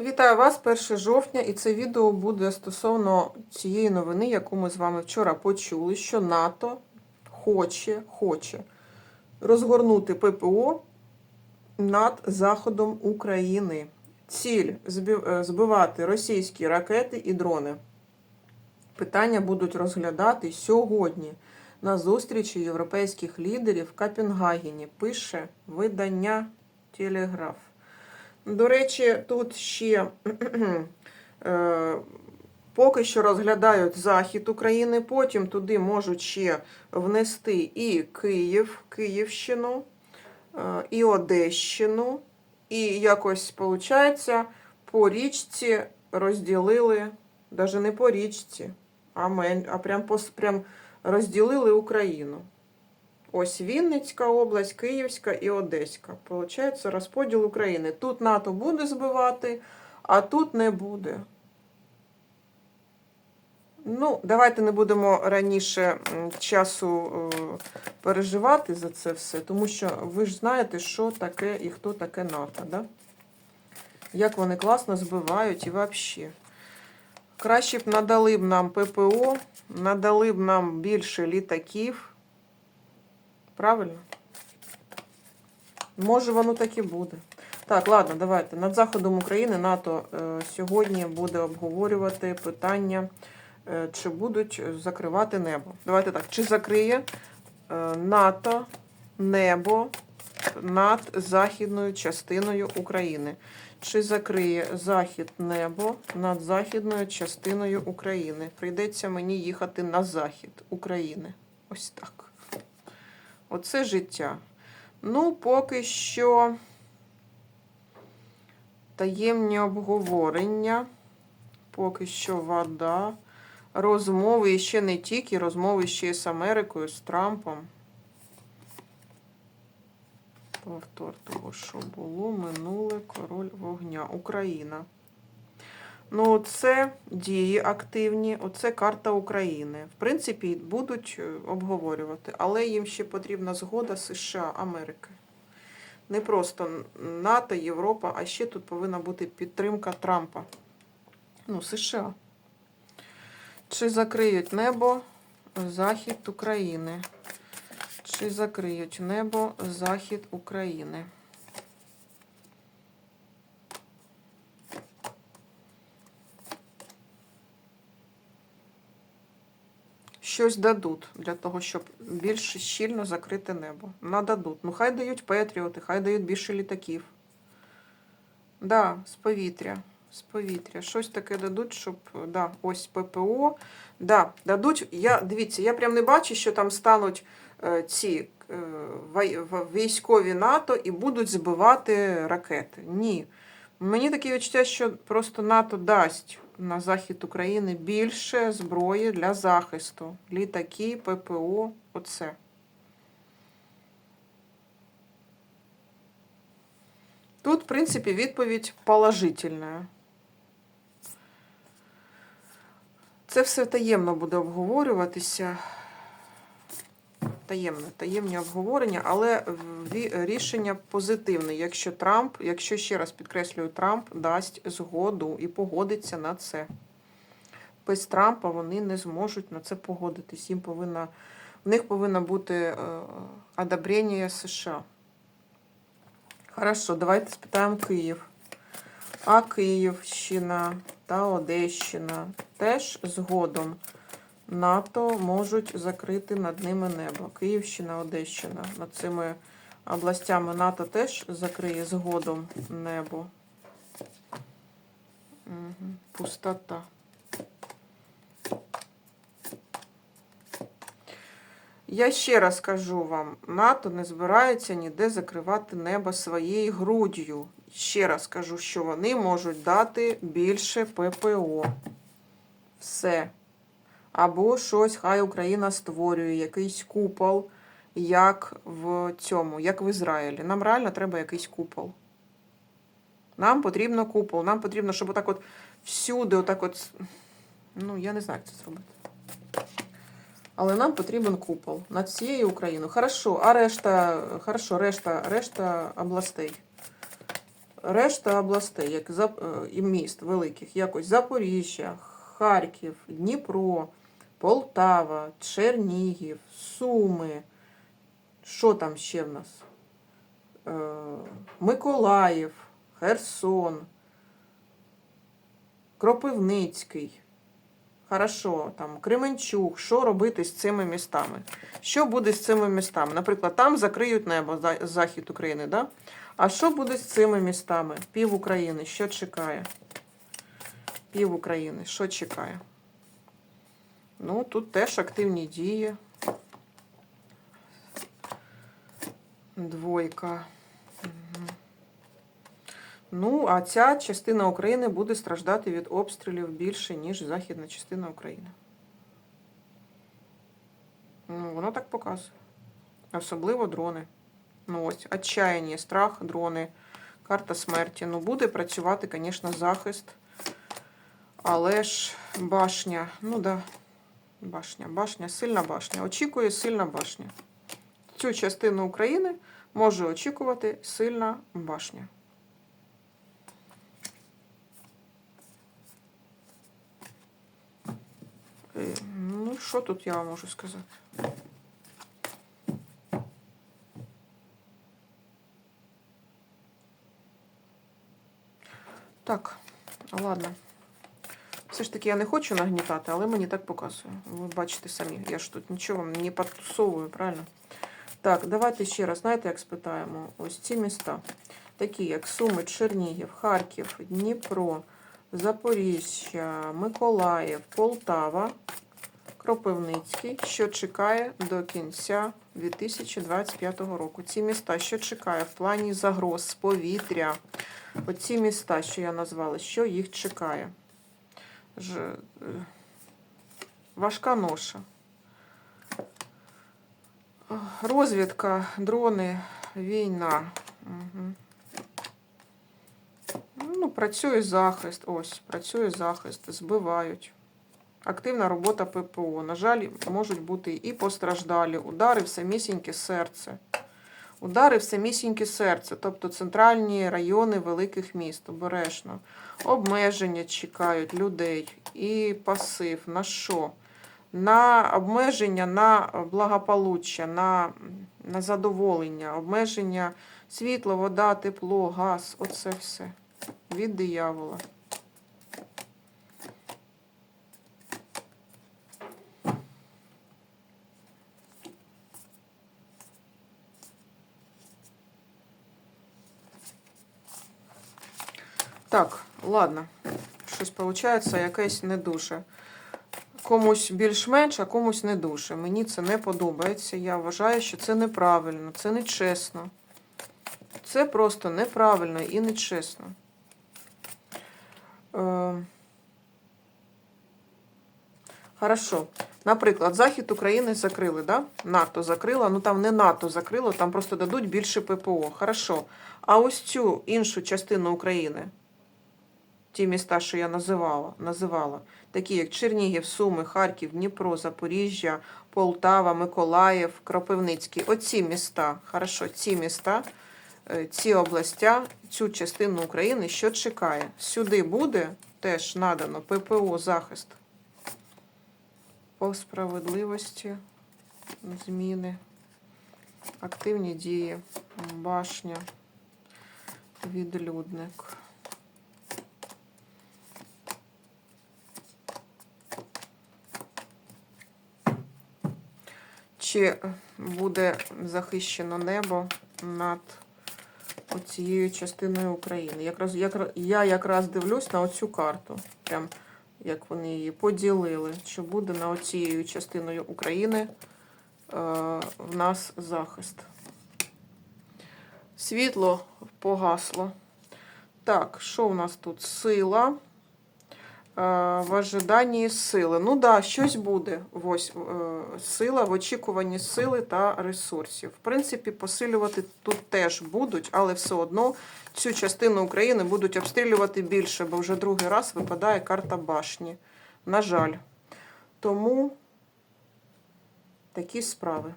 Вітаю вас 1 жовтня, і це відео буде стосовно цієї новини, яку ми з вами вчора почули, що НАТО хоче, хоче розгорнути ППО над заходом України. Ціль е, збивати російські ракети і дрони. Питання будуть розглядати сьогодні на зустрічі європейських лідерів в Копенгагені. Пише видання Телеграф. До речі, тут ще е, поки що розглядають захід України, потім туди можуть ще внести і Київ, Київщину, е, і Одещину. І якось, виходить, по річці розділили, навіть не по річці, а, мен, а прям, прям розділили Україну. Ось Вінницька область, Київська і Одеська. Получається розподіл України. Тут НАТО буде збивати, а тут не буде. Ну, давайте не будемо раніше часу е, переживати за це все, тому що ви ж знаєте, що таке і хто таке НАТО, да? Як вони класно збивають і взагалі. Краще б надали б нам ППО, надали б нам більше літаків. Правильно? Може, воно так і буде. Так, ладно, давайте. Над заходом України НАТО е, сьогодні буде обговорювати питання, е, чи будуть закривати небо. Давайте так, чи закриє е, НАТО небо над західною частиною України? Чи закриє захід небо над західною частиною України? Прийдеться мені їхати на захід України. Ось так. Оце життя. Ну, поки що таємні обговорення, поки що вода, розмови і ще не тільки, розмови ще з Америкою, з Трампом. Повтор того, що було, минуле король вогня. Україна. Ну, це дії активні, оце карта України. В принципі, будуть е, обговорювати, але їм ще потрібна згода США, Америки. Не просто НАТО, Європа, а ще тут повинна бути підтримка Трампа. Ну, США. Чи закриють небо захід України? Чи закриють небо захід України? Щось дадуть для того, щоб більш щільно закрити небо. Нададуть. Ну, хай дають Петріоти, хай дають більше літаків. Да, з повітря. З повітря. Щось таке дадуть, щоб. Да, ось ППО. Да, дадуть. Я, дивіться, я прям не бачу, що там стануть е, ці е, військові НАТО і будуть збивати ракети. Ні. Мені таке відчуття, що просто НАТО дасть на захід України більше зброї для захисту. Літаки, ППО, оце. Тут, в принципі, відповідь положительна. Це все таємно буде обговорюватися. Таємне, таємні обговорення, але рішення позитивне, якщо Трамп, якщо ще раз підкреслюю, Трамп дасть згоду і погодиться на це. Без Трампа вони не зможуть на це погодитись. Їм повинна, в них повинно бути е, одобрення США. Хорошо, давайте спитаємо Київ. А Київщина та Одещина теж згодом НАТО можуть закрити над ними небо. Київщина, Одещина. Над цими областями НАТО теж закриє згодом небо. Угу. Пустота. Я ще раз кажу вам, НАТО не збирається ніде закривати небо своєю груддю. Ще раз кажу, що вони можуть дати більше ППО. Все. Або щось хай Україна створює, якийсь купол, як в цьому, як в Ізраїлі. Нам реально треба якийсь купол. Нам потрібно купол. Нам потрібно, щоб отак от всюди, отак от. Ну, я не знаю, як це зробити. Але нам потрібен купол над всією Україною. Хорошо, а решта, хорошо, решта, решта областей. решта областей, як е, і міст великих, якось Запоріжжя, Харків, Дніпро, Полтава, Чернігів, Суми. Що там ще в нас? Е, Миколаїв, Херсон, Кропивницький. Хорошо, там Кременчук, що робити з цими містами? Що буде з цими містами? Наприклад, там закриють небо, захід України, да? А що буде з цими містами? Пів України, що чекає? Пів України, що чекає? Ну, тут теж активні дії. Двойка. Ну, а ця частина України буде страждати від обстрілів більше, ніж західна частина України. Ну, воно так показує. Особливо дрони. Ну ось, отчаяння, страх, дрони, карта смерті. Ну, буде працювати, звісно, захист. Але ж башня, ну да, башня, башня, сильна башня. Очікує сильна башня. Цю частину України може очікувати сильна башня. Е, Ну, що тут я вам можу сказати? Так, ладно. Все ж таки я не хочу нагнітати, але мені так показує. Ви бачите самі, я ж тут нічого не підтусовую, правильно? Так, давайте ще раз, знаєте, як спитаємо? Ось ці міста, такі як Суми, Чернігів, Харків, Дніпро, Запоріжжя, Миколаїв, Полтава, Кропивницький, що чекає до кінця 2025 року. Ці міста, що чекає в плані загроз повітря. Оці міста, що я назвала, що їх чекає? Ж... е, Важка ноша. Розвідка, дрони, війна. Угу. Ну, працює захист. Ось, працює захист, збивають. Активна робота ППО. На жаль, можуть бути і постраждалі, удари в самісіньке серце. Удари в самісіньке серце, тобто центральні райони великих міст, обережно. Обмеження чекають людей і пасив. На що? На обмеження на благополуччя, на, на задоволення, обмеження світла, вода, тепло, газ оце все. Від диявола. Так, ладно. Щось виходить, якесь не дуже. Комусь більш-менш, а комусь не дуже. Мені це не подобається. Я вважаю, що це неправильно, це нечесно. Це просто неправильно і нечесно. Е, Хорошо. Наприклад, Захід України закрили, да? НАТО закрило, ну там не НАТО закрило, там просто дадуть більше ППО. Хорошо. А ось цю іншу частину України, ті міста, що я називала, називала, такі як Чернігів, Суми, Харків, Дніпро, Запоріжжя, Полтава, Миколаїв, Кропивницький. Оці міста, хорошо, ці міста, е, ці областя, цю частину України, що чекає? Сюди буде теж надано ППО захист. По справедливості, зміни, активні дії, башня, відлюдник. Чи буде захищено небо над оцією частиною України? Якраз, якраз, я якраз дивлюсь на оцю карту. Прям як вони її поділили, чи буде на оцією частиною України е, в нас захист. Світло погасло. Так, що у нас тут? Сила. Е, в ожиданні сили. Ну да, щось буде. Ось е, сила в очікуванні сили та ресурсів. В принципі, посилювати тут теж будуть, але все одно цю частину України будуть обстрілювати більше, бо вже другий раз випадає карта башні. На жаль. Тому такі справи.